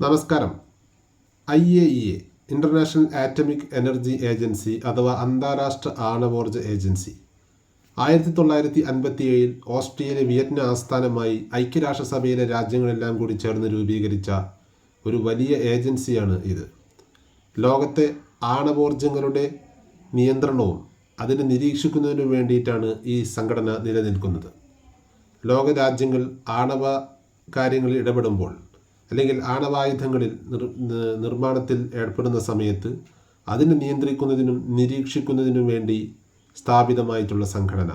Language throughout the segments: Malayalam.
നമസ്കാരം. I A E A international atomic energy agency അഥവാ അന്താരാഷ്ട്ര ആണവോർജ ഏജൻസി. ആയിരത്തി തൊള്ളായിരത്തി അൻപത്തി ഏഴിൽ ഓസ്ട്രിയയിലെ വിയറ്റ്നാം ആസ്ഥാനമായി ഐക്യരാഷ്ട്രസഭയിലെ രാജ്യങ്ങളെല്ലാം കൂടി ചേർന്ന് രൂപീകരിച്ച ഒരു വലിയ ഏജൻസിയാണ് ഇത്. ലോകത്തെ ആണവോർജങ്ങളുടെ നിയന്ത്രണവും അതിനെ നിരീക്ഷിക്കുന്നതിനു വേണ്ടിയിട്ടാണ് ഈ സംഘടന നിലനിൽക്കുന്നത്. ലോകരാജ്യങ്ങൾ ആണവ കാര്യങ്ങളിൽ ഇടപെടുമ്പോൾ അല്ലെങ്കിൽ ആണവായുധങ്ങളിൽ നിർ നിർമ്മാണത്തിൽ ഏർപ്പെടുന്ന സമയത്ത് അതിനെ നിയന്ത്രിക്കുന്നതിനും നിരീക്ഷിക്കുന്നതിനും വേണ്ടി സ്ഥാപിതമായിട്ടുള്ള സംഘടന.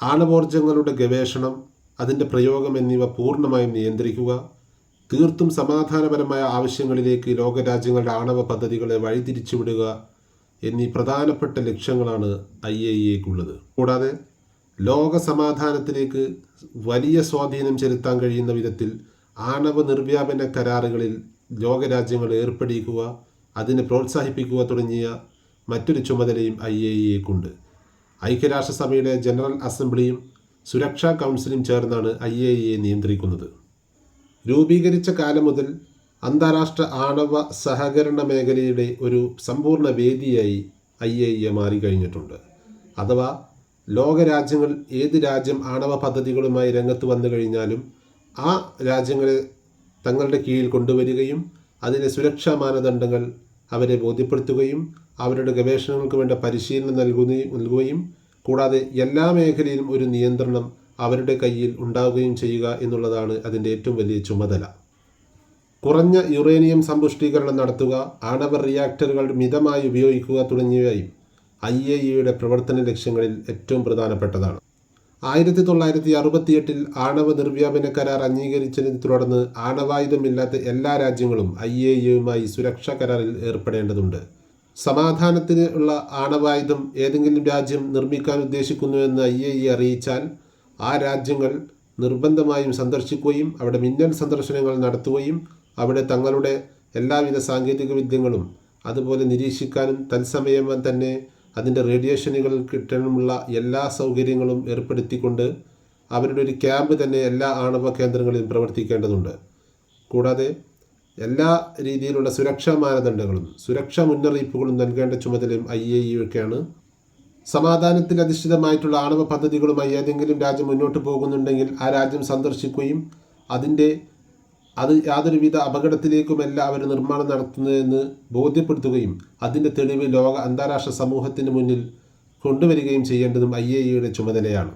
ആണവോർജങ്ങളുടെ ഗവേഷണം അതിന്റെ പ്രയോഗം എന്നിവ പൂർണമായും നിയന്ത്രിക്കുക തീർത്തും സമാധാനപരമായ ആവശ്യങ്ങളിലേക്ക് ലോകരാജ്യങ്ങളുടെ ആണവ പദ്ധതികളെ വഴിതിരിച്ചുവിടുക എന്നീ പ്രധാനപ്പെട്ട ലക്ഷ്യങ്ങളാണ് ഐ എ ഇക്കുള്ളത് കൂടാതെ ലോക സമാധാനത്തിലേക്ക് വലിയ സ്വാധീനം ചെലുത്താൻ കഴിയുന്ന വിധത്തിൽ ആണവ നിർവ്യാപന കരാറുകളിൽ ലോകരാജ്യങ്ങൾ ഏർപ്പെടിക്കുക അതിനെ പ്രോത്സാഹിപ്പിക്കുക തുടങ്ങിയ മറ്റൊരു ചുമതലയും ഐ എ എക്കുണ്ട് ഐക്യരാഷ്ട്രസഭയുടെ ജനറൽ അസംബ്ലിയും സുരക്ഷാ കൗൺസിലും ചേർന്നാണ് ഐ എ ഇയെ നിയന്ത്രിക്കുന്നത്. രൂപീകരിച്ച കാലം മുതൽ അന്താരാഷ്ട്ര ആണവ സഹകരണ മേഖലയുടെ ഒരു സമ്പൂർണ വേദിയായി ഐ എ ഇ മാറിക്കഴിഞ്ഞിട്ടുണ്ട്. അഥവാ ലോകരാജ്യങ്ങൾ ഏത് രാജ്യം ആണവ പദ്ധതികളുമായി രംഗത്ത് വന്നു കഴിഞ്ഞാലും ആ രാജ്യങ്ങളെ തങ്ങളുടെ കീഴിൽ കൊണ്ടുവരികയും അതിലെ സുരക്ഷാ മാനദണ്ഡങ്ങൾ അവരെ ബോധ്യപ്പെടുത്തുകയും അവരുടെ ഗവേഷണങ്ങൾക്ക് വേണ്ട പരിശീലനം നൽകുകയും നൽകുകയും കൂടാതെ എല്ലാ മേഖലയിലും ഒരു നിയന്ത്രണം അവരുടെ കയ്യിൽ ഉണ്ടാവുകയും ചെയ്യുക എന്നുള്ളതാണ് അതിന്റെ ഏറ്റവും വലിയ ചുമതല. കുറഞ്ഞ യുറേനിയം സമ്പുഷ്ടീകരണം നടത്തുക ആണവ റിയാക്ടറുകൾ മിതമായി ഉപയോഗിക്കുക തുടങ്ങിയവയും ഐ എ ഇയുടെ പ്രവർത്തന ലക്ഷ്യങ്ങളിൽ ഏറ്റവും പ്രധാനപ്പെട്ടതാണ്. ആയിരത്തി തൊള്ളായിരത്തി അറുപത്തിയെട്ടിൽ ആണവ നിർവ്യാപന കരാർ അംഗീകരിച്ചതിനെ തുടർന്ന് ആണവായുധമില്ലാത്ത എല്ലാ രാജ്യങ്ങളും ഐ എ യുമായി സുരക്ഷാ കരാറിൽ ഏർപ്പെടേണ്ടതുണ്ട്. സമാധാനത്തിനുള്ള ആണവായുധം ഏതെങ്കിലും രാജ്യം നിർമ്മിക്കാൻ ഉദ്ദേശിക്കുന്നുവെന്ന് ഐ എ ഇ അറിയിച്ചാൽ ആ രാജ്യങ്ങൾ നിർബന്ധമായും സന്ദർശിക്കുകയും അവിടെ മിന്നൽ സന്ദർശനങ്ങൾ നടത്തുകയും അവിടെ തങ്ങളുടെ എല്ലാവിധ സാങ്കേതിക വിദ്യകളും അതുപോലെ നിരീക്ഷിക്കാനും തത്സമയം തന്നെ അതിന്റെ റേഡിയേഷനുകൾ കിട്ടാനുമുള്ള എല്ലാ സൗകര്യങ്ങളും ഏർപ്പെടുത്തിക്കൊണ്ട് അവരുടെ ഒരു ക്യാമ്പ് തന്നെ എല്ലാ ആണവ കേന്ദ്രങ്ങളിലും പ്രവർത്തിക്കേണ്ടതുണ്ട്. കൂടാതെ എല്ലാ രീതിയിലുള്ള സുരക്ഷാ മാനദണ്ഡങ്ങളും സുരക്ഷാ മുന്നറിയിപ്പുകളും നൽകേണ്ട ചുമതലയും ഐ എ ഇയൊക്കെയാണ് സമാധാനത്തിൽ അധിഷ്ഠിതമായിട്ടുള്ള ആണവ പദ്ധതികളുമായി ഏതെങ്കിലും രാജ്യം മുന്നോട്ട് പോകുന്നുണ്ടെങ്കിൽ ആ രാജ്യം സന്ദർശിക്കുകയും അതിന്റെ അത് യാതൊരുവിധ അപകടത്തിലേക്കുമല്ല അവർ നിർമ്മാണം നടത്തുന്നതെന്ന് ബോധ്യപ്പെടുത്തുകയും അതിന്റെ തെളിവ് ലോക അന്താരാഷ്ട്ര സമൂഹത്തിന് മുന്നിൽ കൊണ്ടുവരികയും ചെയ്യേണ്ടതും ഐ എ ഇയുടെ ചുമതലയാണ്.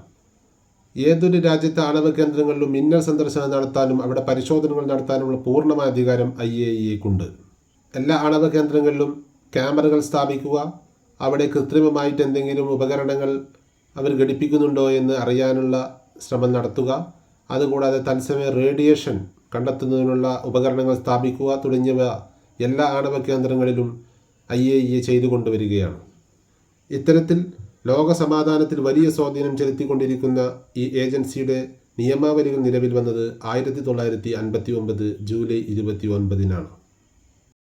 ഏതൊരു രാജ്യത്തെ ആണവ കേന്ദ്രങ്ങളിലും മിന്നൽ സന്ദർശനം നടത്താനും അവിടെ പരിശോധനകൾ നടത്താനുമുള്ള പൂർണമായ അധികാരം ഐ എ ഇക്കുണ്ട് എല്ലാ ആണവ കേന്ദ്രങ്ങളിലും ക്യാമറകൾ സ്ഥാപിക്കുക അവിടെ കൃത്രിമമായിട്ട് എന്തെങ്കിലും ഉപകരണങ്ങൾ അവർ ഘടിപ്പിക്കുന്നുണ്ടോ എന്ന് അറിയാനുള്ള ശ്രമം നടത്തുക അതുകൂടാതെ തത്സമയ റേഡിയേഷൻ കണ്ടെത്തുന്നതിനുള്ള ഉപകരണങ്ങൾ സ്ഥാപിക്കുക തുടങ്ങിയവ എല്ലാ ആണവ കേന്ദ്രങ്ങളിലും ഐ എ ഇ എ ചെയ്തുകൊണ്ടുവരികയാണ്. ഇത്തരത്തിൽ ലോക സമാധാനത്തിൽ വലിയ സ്വാധീനം ചെലുത്തിക്കൊണ്ടിരിക്കുന്ന ഈ ഏജൻസിയുടെ നിയമാവലികൾ നിലവിൽ വന്നത് ആയിരത്തി തൊള്ളായിരത്തി അൻപത്തി ഒമ്പത് ജൂലൈ ഇരുപത്തി ഒൻപതിനാണ്